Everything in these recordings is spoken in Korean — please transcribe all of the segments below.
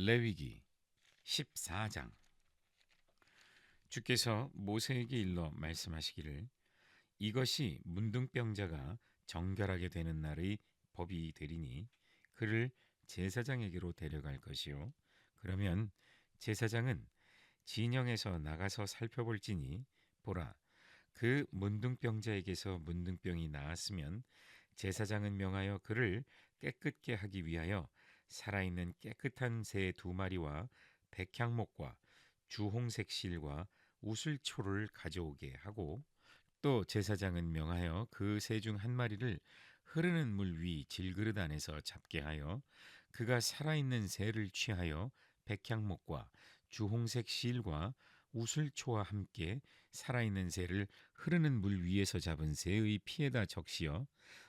레위기 14장. 주께서 모세에게 일러 말씀하시기를 이것이 문둥병자가 정결하게 되는 날의 법이 되리니 그를 제사장에게로 데려갈 것이요. 그러면 제사장은 진영에서 나가서 살펴볼지니 보라 그 문둥병자에게서 문둥병이 나았으면 제사장은 명하여 그를 깨끗게 하기 위하여 살아있는 깨끗한 새 두 마리와 백향목과 주홍색 실과 우슬초를 가져오게 하고 또 제사장은 명하여 그 새 중 한 마리를 흐르는 물 위 질그릇 안에서 잡게 하여 그가 살아있는 새를 취하여 백향목과 주홍색 실과 우슬초와 함께 살아있는 새를 흐르는 물 위에서 잡은 새의 피에다 적시어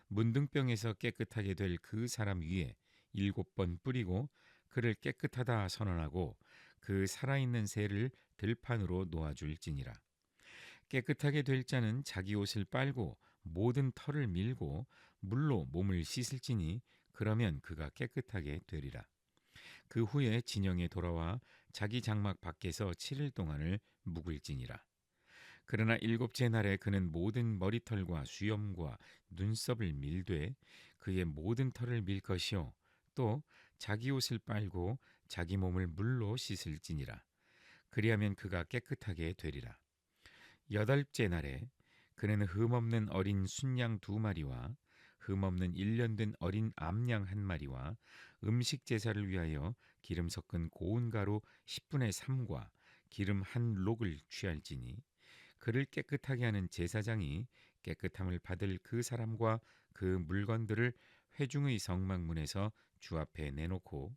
문둥병에서 깨끗하게 될 그 사람 위에 일곱 번 뿌리고 그를 깨끗하다 선언하고 그 살아있는 새를 들판으로 놓아줄지니라. 깨끗하게 될 자는 자기 옷을 빨고 모든 털을 밀고 물로 몸을 씻을지니 그러면 그가 깨끗하게 되리라. 그 후에 진영에 돌아와 자기 장막 밖에서 7일 동안을 묵을지니라. 그러나 일곱째 날에 그는 모든 머리털과 수염과 눈썹을 밀되 그의 모든 털을 밀 것이요 또 자기 옷을 빨고 자기 몸을 물로 씻을지니라. 그리하면 그가 깨끗하게 되리라. 여덟째 날에 그는 흠없는 어린 순양 두 마리와 흠없는 일년된 어린 암양 한 마리와 음식 제사를 위하여 기름 섞은 고운 가루 10분의 3과 기름 한 록을 취할지니 그를 깨끗하게 하는 제사장이 깨끗함을 받을 그 사람과 그 물건들을 회중의 성막문에서 주 앞에 내놓고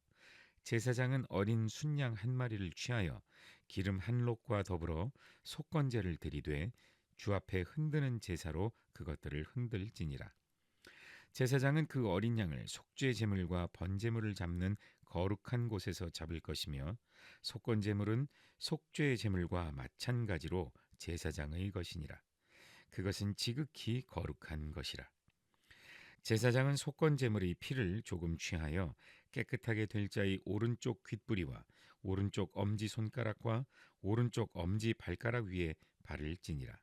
제사장은 어린 순양 한 마리를 취하여 기름 한 록과 더불어 속건제를 드리되 주 앞에 흔드는 제사로 그것들을 흔들지니라. 제사장은 그 어린 양을 속죄 제물과 번제물을 잡는 거룩한 곳에서 잡을 것이며 속건 제물은 속죄 제물과 마찬가지로 제사장의 것이니라. 그것은 지극히 거룩한 것이라. 제사장은 속건 제물의 피를 조금 취하여 깨끗하게 될 자의 오른쪽 귓부리와 오른쪽 엄지 손가락과 오른쪽 엄지 발가락 위에 바를지니라.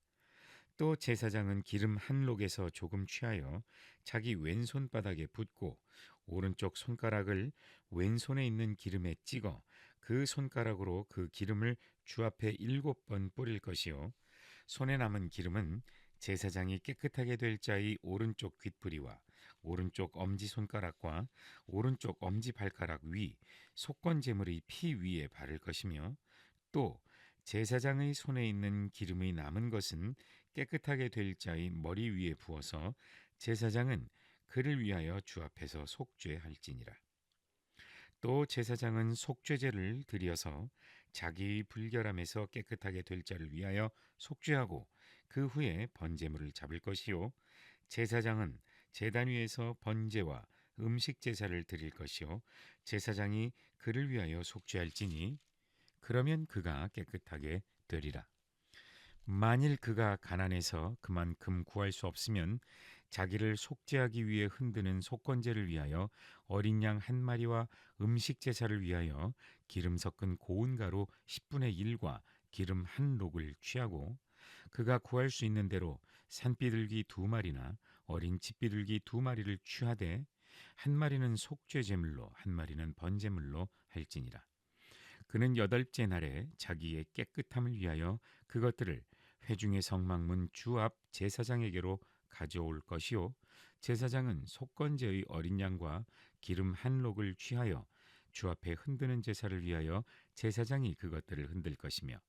또 제사장은 기름 한 록에서 조금 취하여 자기 왼손 바닥에 붓고 오른쪽 손가락을 왼손에 있는 기름에 찍어 그 손가락으로 그 기름을 주 앞에 일곱 번 뿌릴 것이요 손에 남은 기름은 제사장이 깨끗하게 될 자의 오른쪽 귓부리와 오른쪽 엄지 손가락과 오른쪽 엄지 발가락 위 속건 제물의 피 위에 바를 것이며 또 제사장의 손에 있는 기름이 남은 것은 깨끗하게 될 자의 머리 위에 부어서 제사장은 그를 위하여 주 앞에서 속죄할지니라. 또 제사장은 속죄제를 드려서 자기 불결함에서 깨끗하게 될 자를 위하여 속죄하고 그 후에 번제물을 잡을 것이요 제사장은 제단 위에서 번제와 음식 제사를 드릴 것이요 제사장이 그를 위하여 속죄할지니 그러면 그가 깨끗하게 되리라. 만일 그가 가난해서 그만큼 구할 수 없으면 자기를 속죄하기 위해 흔드는 속건제를 위하여 어린 양 한 마리와 음식 제사를 위하여 기름 섞은 고운 가루 10분의 1과 기름 한 록을 취하고 그가 구할 수 있는 대로 산비둘기 두 마리나 어린 집비둘기 두 마리를 취하되 한 마리는 속죄 제물로 한 마리는 번제물로 할지니라. 그는 여덟째 날에 자기의 깨끗함을 위하여 그것들을 회중의 성막문 주 앞 제사장에게로 가져올 것이요 제사장은 속건제의 어린 양과 기름 한 록을 취하여 주 앞에 흔드는 제사를 위하여 제사장이 그것들을 흔들 것이며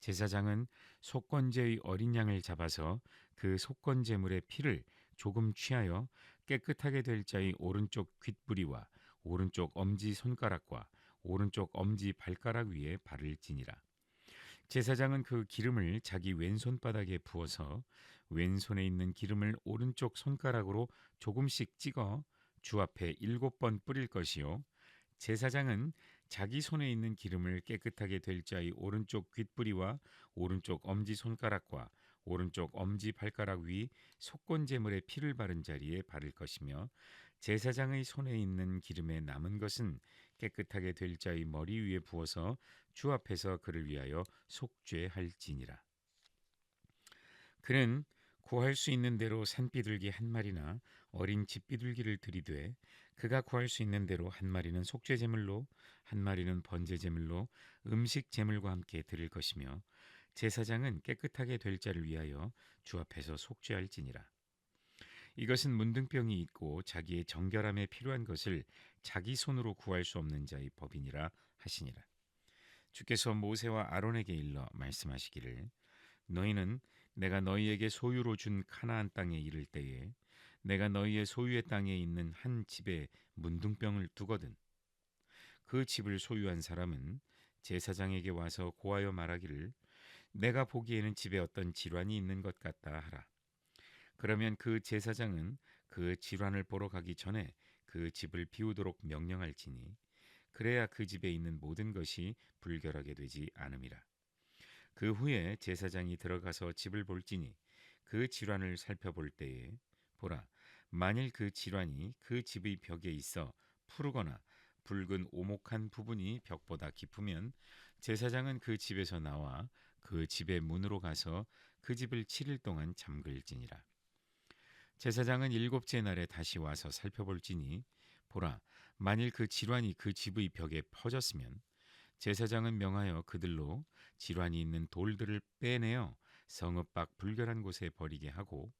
제사장은 속건제의 어린 양을 잡아서 그 속건제물의 피를 조금 취하여 깨끗하게 될 자의 오른쪽 귓부리와 오른쪽 엄지 손가락과 오른쪽 엄지 발가락 위에 바를지니라. 제사장은 그 기름을 자기 왼손 바닥에 부어서 왼손에 있는 기름을 오른쪽 손가락으로 조금씩 찍어 주 앞에 일곱 번 뿌릴 것이요 제사장은 자기 손에 있는 기름을 깨끗하게 될 자의 오른쪽 귓부리와 오른쪽 엄지 손가락과 오른쪽 엄지 발가락 위 속건제물의 피를 바른 자리에 바를 것이며 제사장의 손에 있는 기름에 남은 것은 깨끗하게 될 자의 머리 위에 부어서 주 앞에서 그를 위하여 속죄할지니라. 그는 구할 수 있는 대로 산비둘기 한 마리나 어린 집비둘기를 들이되 그가 구할 수 있는 대로 한 마리는 속죄 제물로 한 마리는 번제 제물로 음식 제물과 함께 드릴 것이며 제사장은 깨끗하게 될 자를 위하여 주 앞에서 속죄할지니라. 이것은 문둥병이 있고 자기의 정결함에 필요한 것을 자기 손으로 구할 수 없는 자의 법이니라 하시니라. 주께서 모세와 아론에게 일러 말씀하시기를 너희는 내가 너희에게 소유로 준 카나안 땅에 이를 때에 내가 너희의 소유의 땅에 있는 한 집에 문둥병을 두거든 그 집을 소유한 사람은 제사장에게 와서 고하여 말하기를 내가 보기에는 집에 어떤 질환이 있는 것 같다 하라. 그러면 그 제사장은 그 질환을 보러 가기 전에 그 집을 비우도록 명령할지니 그래야 그 집에 있는 모든 것이 불결하게 되지 않음이라. 그 후에 제사장이 들어가서 집을 볼지니 그 질환을 살펴볼 때에 보라 만일 그 질환이 그 집의 벽에 있어 푸르거나 붉은 오목한 부분이 벽보다 깊으면 제사장은 그 집에서 나와 그 집의 문으로 가서 그 집을 7일 동안 잠글지니라. 제사장은 일곱째 날에 다시 와서 살펴볼지니 보라 만일 그 질환이 그 집의 벽에 퍼졌으면 제사장은 명하여 그들로 질환이 있는 돌들을 빼내어 성읍 밖 불결한 곳에 버리게 하고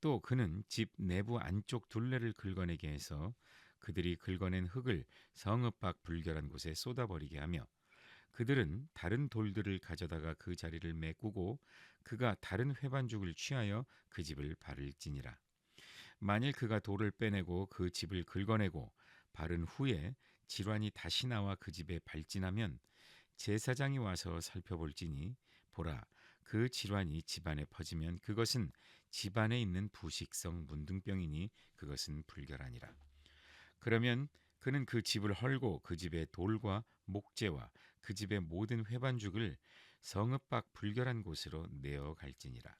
또 그는 집 내부 안쪽 둘레를 긁어내게 해서 그들이 긁어낸 흙을 성읍 밖 불결한 곳에 쏟아버리게 하며 그들은 다른 돌들을 가져다가 그 자리를 메꾸고 그가 다른 회반죽을 취하여 그 집을 바를지니라. 만일 그가 돌을 빼내고 그 집을 긁어내고 바른 후에 질환이 다시 나와 그 집에 발진하면 제사장이 와서 살펴볼지니 보라 그 질환이 집안에 퍼지면 그것은 집안에 있는 부식성 문둥병이니 그것은 불결하니라. 그러면 그는 그 집을 헐고 그 집의 돌과 목재와 그 집의 모든 회반죽을 성읍 밖 불결한 곳으로 내어 갈지니라.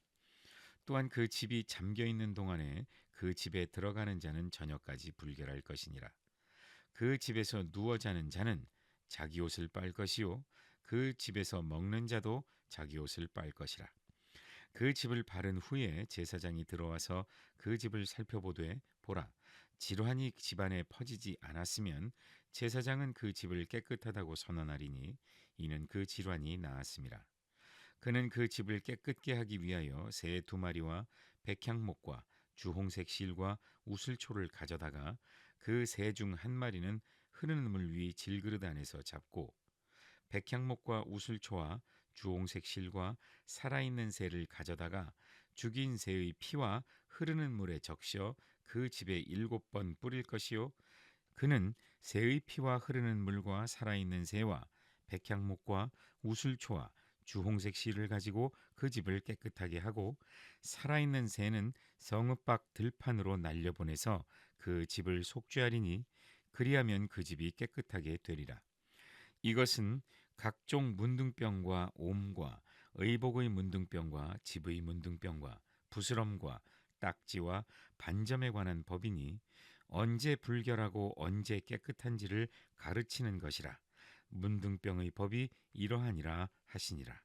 또한 그 집이 잠겨 있는 동안에 그 집에 들어가는 자는 저녁까지 불결할 것이니라. 그 집에서 누워 자는 자는 자기 옷을 빨 것이요 그 집에서 먹는 자도 자기 옷을 빨 것이라. 그 집을 바른 후에 제사장이 들어와서 그 집을 살펴보되 보라 질환이 집안에 퍼지지 않았으면 제사장은 그 집을 깨끗하다고 선언하리니 이는 그 질환이 나았습니다. 그는 그 집을 깨끗게 하기 위하여 새 두 마리와 백향목과 주홍색 실과 우슬초를 가져다가 그 새 중 한 마리는 흐르는 물 위 질그릇 안에서 잡고 백향목과 우슬초와 주홍색 실과 살아있는 새를 가져다가 죽인 새의 피와 흐르는 물에 적셔 그 집에 일곱 번 뿌릴 것이요 그는 새의 피와 흐르는 물과 살아있는 새와 백향목과 우슬초와 주홍색 실을 가지고 그 집을 깨끗하게 하고 살아있는 새는 성읍 밖 들판으로 날려보내서 그 집을 속죄하리니 그리하면 그 집이 깨끗하게 되리라. 이것은 각종 문둥병과 옴과 의복의 문둥병과 집의 문둥병과 부스럼과 딱지와 반점에 관한 법이니 언제 불결하고 언제 깨끗한지를 가르치는 것이라 문둥병의 법이 이러하니라 하시니라